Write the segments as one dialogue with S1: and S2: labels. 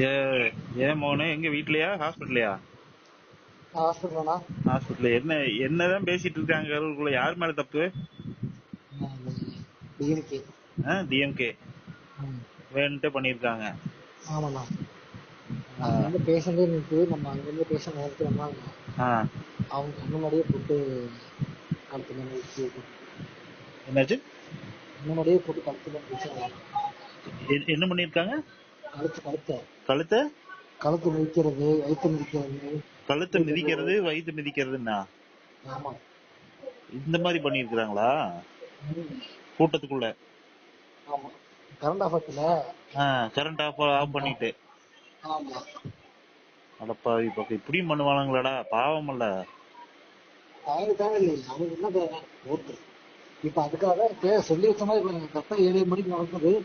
S1: ஏ ஏன் மோகனே எங்க வீட்லயா? ஹாஸ்பிட்டலையா
S2: ஹாஸ்பிட்டலா
S1: ஹாஸ்பிட்டல். என்ன என்னதான் பேசிட்டு இருக்காங்க அவர்களுக்குள்ள யார் மேல தப்பு?
S2: டிஎன்கே
S1: டிஎம்கே. வேணுன்ட்டே பண்ணிருக்காங்க
S2: ஆமாண்ணா. அங்க பேஷண்டே நிற்கு நம்ம அங்க இருந்து பேஷண்ட் நேரத்துக்கு வந்தாங்க. அவங்க கண்ணு முன்னாடியே போட்டு கழுத்துல
S1: என்னாச்சு?
S2: கண்ணு முன்னாடியே போட்டு கழுத்துல
S1: என்ன பண்ணிருக்காங்க
S2: கழுத்து கழுத்த.
S1: கழுத்தை?
S2: கழுத்து மிதிக்கிறது வயிற்று மிதிக்கிறது.
S1: கழுத்தை மிதிக்கிறது வயிற்று மிதிக்கிறதுன்னா?
S2: ஆமா.
S1: இந்த மாதிரி பண்ணிருக்காங்களா. கூட்டத்துக்குள்ள?
S2: ஆமா. கரண்ட் ஆஃபத்துல
S1: கரண்ட் ஆஃப் ஆஃப் பண்ணிட்டு.
S2: ஆமா.
S1: அடப்பாவி பக்கம் இப்படியும் பண்ணுவானுங்களாடா? பாவம் இல்ல.
S2: அவங்க தேவை இல்லை அவங்க என்ன தேவை? ஓட்டு. இப்ப அதுக்காக தேவை சொல்லி வச்ச மாதிரி ஏழு மணிக்கு நடக்குது.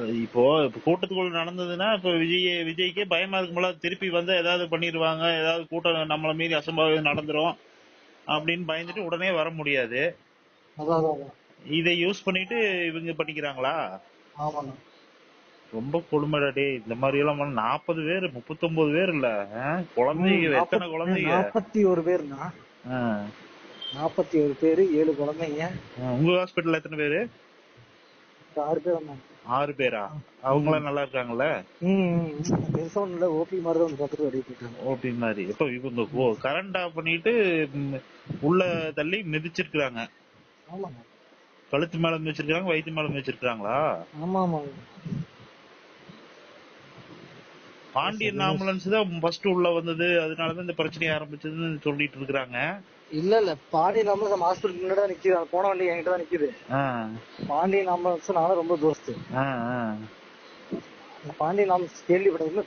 S1: இப்போ கூட்டத்துக்குள்ள நடந்ததுன்னா இப்ப விஜய் விஜய்க்கே பயமா இருக்கும்போல திருப்பி வந்து ஏதாவது பண்ணிடுவாங்க ஏதாவது கூட்டம் நம்மள மீறி அசம்பாவிதம் நடந்துரும் அப்படின்னு பயந்துட்டு உடனே வர முடியாது. இதை யூஸ் பண்ணிட்டு இவங்க பண்ணிக்கிறாங்களா? ரொம்ப கொடுமைடா டேய். இந்த மாதிரி எல்லாம் நாற்பது பேர் முப்பத்தொன்பது பேர் இல்ல? குழந்தைங்க எத்தனை குழந்தைங்க?
S2: நாற்பத்தி ஒரு
S1: ஆ.
S2: நாற்பத்தி ஒரு பேரு ஏழு குழந்தைங்க.
S1: உங்க ஹாஸ்பிட்டல்ல எத்தனை பேரு?
S2: ஆறு பேர் வந்தாங்க.
S1: ஆறு பேரா? அவங்களாம் நல்லா இருக்காங்கல்ல
S2: பெருசா ஒண்ணும் இல்ல. ஓபி மாதிரி தான் வந்து பார்த்துட்டு வெளியே போயிட்டாங்க
S1: ஓபி மாதிரி. இப்ப இவங்க கரண்ட் ஆஃப் பண்ணிட்டு உள்ள தள்ளி மிதிச்சிருக்காங்க கழுத்து மேல மிதிச்சிருக்காங்க வயிற்று மேல மிதிச்சிருக்காங்களா
S2: ஆமா ஆமாங்க
S1: பாண்டியன் ஆம்புலன்ஸ் தான் ஃபர்ஸ்ட் உள்ள வந்தது. அதனாலதான் இந்த பிரச்சனை ஆரம்பிச்சதுன்னு சொல்லிட்டு இருக்காங்க
S2: இல்ல இல்ல. பாண்டியன் நம்ம ஹாஸ்பிட்டல் முன்னாடி தான் நிக்குது. போன வண்டி என்கிட்ட தான் நிக்குது பாண்டியன் ஆம்புலன்ஸ் நானும் ரொம்ப தோஸ்து. பாண்டியன் ஆம்புலன்ஸ் கேள்விப்பட்டதுல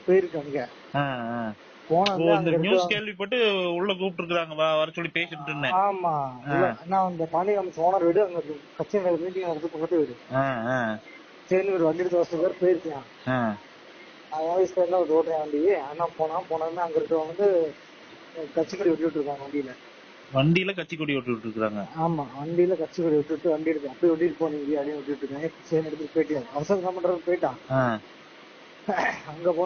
S1: இந்த
S2: அங்க
S1: நியூஸ் கேள்விப்பட்டு உள்ள கூப்பிட்டு இருக்காங்க வர சொல்லி பேசிட்டு
S2: ஆமா. நான் அந்த பாண்டியன் ஆம்புலன்ஸ் ஓனர் வீடு அங்க கட்சி மீட்டிங் நடந்து பக்கத்து வீடு. சரி ஒரு வண்டி எடுத்து வருஷம் பேர் போயிருக்கேன் ஒரு ஓட்டுறேன் வண்டி அண்ணா போனா போனோம்னா அங்க இருக்கவங்க வந்து கட்சி கொடி விட்டு இருக்காங்க வண்டியில.
S1: வண்டியில கட்சி கொடி விட்டு இருக்காங்க
S2: ஆமா வண்டியில கட்சி கொடி விட்டுட்டு வண்டி எடுத்து அப்படியே விட்டுட்டு போனீங்க அப்படின்னு விட்டுட்டு இருக்காங்க சரி எடுத்துட்டு போயிட்டு அவசரம் பண்றது போயிட்டான் அங்க போனா